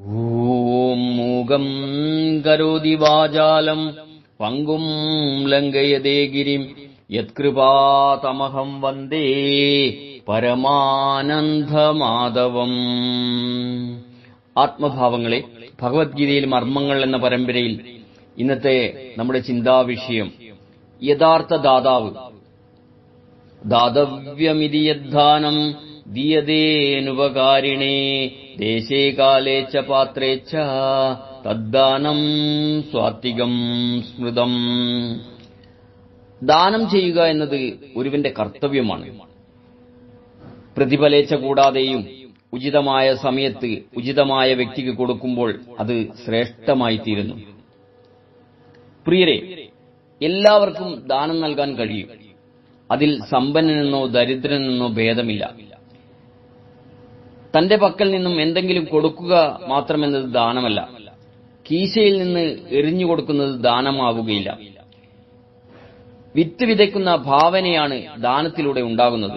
ॐ मूगम् करोति वाचालम् पङ्गुम् लङ्घयते गिरिम् यत्कृपातमहम् वन्दे പരമാനന്ദമാധവം ആത്മഭാവങ്ങളെ ഭഗവത്ഗീതയിൽ മർമ്മങ്ങൾ എന്ന പരമ്പരയിൽ ഇന്നത്തെ നമ്മുടെ ചിന്താവിഷയം യഥാർത്ഥ ദാതാവ് ദാതവ്യമിതി യദ്ധാനം ദീയതേനുപകാരിണേ ദേശേ കാലേ ച പാത്രേ ച തദ്ദാനം സ്വാത്വികം സ്മൃതം ദാനം ചെയ്യുക എന്നത് ഒരുവന്റെ കർത്തവ്യമാണ്. പ്രതിഫലേച്ച കൂടാതെയും ഉചിതമായ സമയത്ത് ഉചിതമായ വ്യക്തിക്ക് കൊടുക്കുമ്പോൾ അത് ശ്രേഷ്ഠമായി തീരുന്നു പ്രിയരെ എല്ലാവർക്കും ദാനം നൽകാൻ കഴിയും. അതിൽ സമ്പന്നനെന്നോ ദരിദ്രനെന്നോ ഭേദമില്ല. തന്റെ പക്കൽ നിന്നും എന്തെങ്കിലും കൊടുക്കുക മാത്രമെന്നത് ദാനമല്ല. കീശയിൽ നിന്ന് എറിഞ്ഞു കൊടുക്കുന്നത് ദാനമാവുകയില്ല. വിത്ത് വിതയ്ക്കുന്ന ഭാവനയാണ് ദാനത്തിലൂടെ ഉണ്ടാകുന്നത്.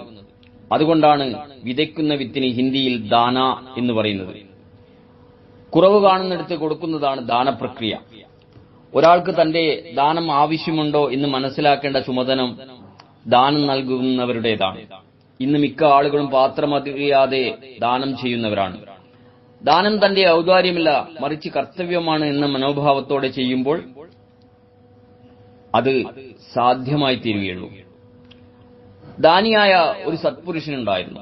അതുകൊണ്ടാണ് വിതയ്ക്കുന്ന വിത്തിന് ഹിന്ദിയിൽ ദാന എന്ന് പറയുന്നത്. കുറവ് കാണുന്നിടത്ത് കൊടുക്കുന്നതാണ് ദാനപ്രക്രിയ. ഒരാൾക്ക് തന്റെ ദാനം ആവശ്യമുണ്ടോ എന്ന് മനസ്സിലാക്കേണ്ട ചുമതല ദാനം നൽകുന്നവരുടേതാണ്. ഇന്ന് മിക്ക ആളുകളും പാത്രമതിയാതെ ദാനം ചെയ്യുന്നവരാണ്. ദാനം തന്റെ ഔദാര്യമില്ല മറിച്ച് കർത്തവ്യമാണ് എന്ന മനോഭാവത്തോടെ ചെയ്യുമ്പോൾ അത് സാധ്യമായി തീരുകയുള്ളൂ. ദാനിയായ ഒരു സത്പുരുഷനുണ്ടായിരുന്നു.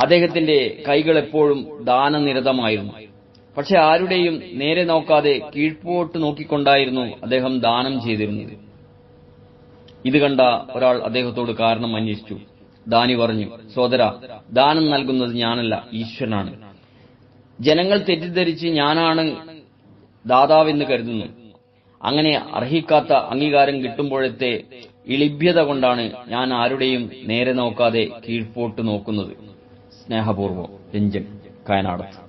അദ്ദേഹത്തിന്റെ കൈകൾ എപ്പോഴും ദാനനിരതമായിരുന്നു. പക്ഷെ ആരുടെയും നേരെ നോക്കാതെ കീഴ്പോട്ട് നോക്കിക്കൊണ്ടായിരുന്നു അദ്ദേഹം ദാനം ചെയ്തിരുന്നത്. ഇത് കണ്ട ഒരാൾ അദ്ദേഹത്തോട് കാരണം അന്വേഷിച്ചു. ദാനി പറഞ്ഞു സോദര ദാനം നൽകുന്നത് ഞാനല്ല ഈശ്വരനാണ്. ജനങ്ങൾ തെറ്റിദ്ധരിച്ച് ഞാനാണ് ദാതാവെന്ന് കരുതുന്നു. അങ്ങനെ അർഹിക്കാത്ത അംഗീകാരം കിട്ടുമ്പോഴത്തെ ഇളിഭ്യത കൊണ്ടാണ് ഞാൻ ആരുടെയും നേരെ നോക്കാതെ കീഴ്പോട്ട് നോക്കുന്നത്. സ്നേഹപൂർവം രഞ്ജൻ കായനാടത്ത്